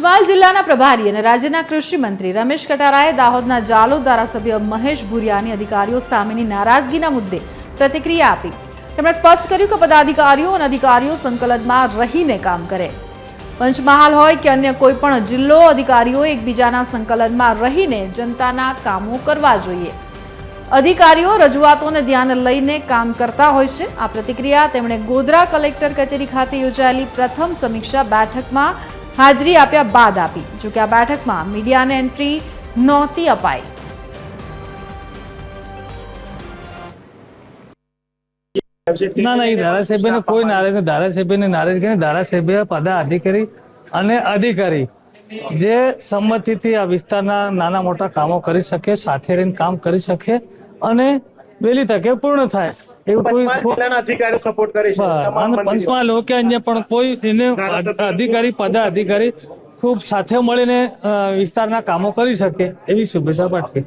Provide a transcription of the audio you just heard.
પંચમહાલ જિલ્લાના પ્રભારી અને રાજ્યના કૃષિ મંત્રી રમેશ કટારાએ દાહોદના જાલોદ ધારાસભ્ય મહેશ ભુરિયાની અધિકારીઓ સામેની નારાજગીના મુદ્દે પ્રતિક્રિયા આપી. તેમણે સ્પષ્ટ કર્યું કે પદાધિકારીઓ અને અધિકારીઓ સંકલનમાં રહીને કામ કરે. પંચમહાલ હોય કે અન્ય કોઈ પણ જિલ્લો, અધિકારીઓ એકબીજાના સંકલનમાં રહીને જનતાના કામો કરવા જોઈએ. અધિકારીઓ રજૂઆતોને ધ્યાને લઈને કામ કરતા હોય છે. આ પ્રતિક્રિયા તેમણે ગોધરા કલેક્ટર કચેરી ખાતે યોજાયેલી પ્રથમ સમીક્ષા બેઠકમાં હાજરી આપ્યા બાદ આપી, જોકે આ બેઠકમાં મીડિયાને એન્ટ્રી નહોતી અપાઈ. ના ના, એ ધારાસભ્યને કોઈ નારાજ નથી ધારાસભ્યને નારાજ કરીને ધારાસભ્ય, પદાધિકારી અને અધિકારી જે સંમતિથી આ વિસ્તારના નાના મોટા કામો કરી શકે, સાથે રહીને કામ કરી શકે અને વહેલી તકે પૂર્ણ થાય. એવું કોઈ અધિકારી સપોર્ટ કરે છે. પંચમહાલ હોય કે અન્ય પણ કોઈ એને અધિકારી પદાધિકારી ખૂબ સાથે મળીને વિસ્તારના કામો કરી શકે એવી શુભેચ્છા પાઠવી.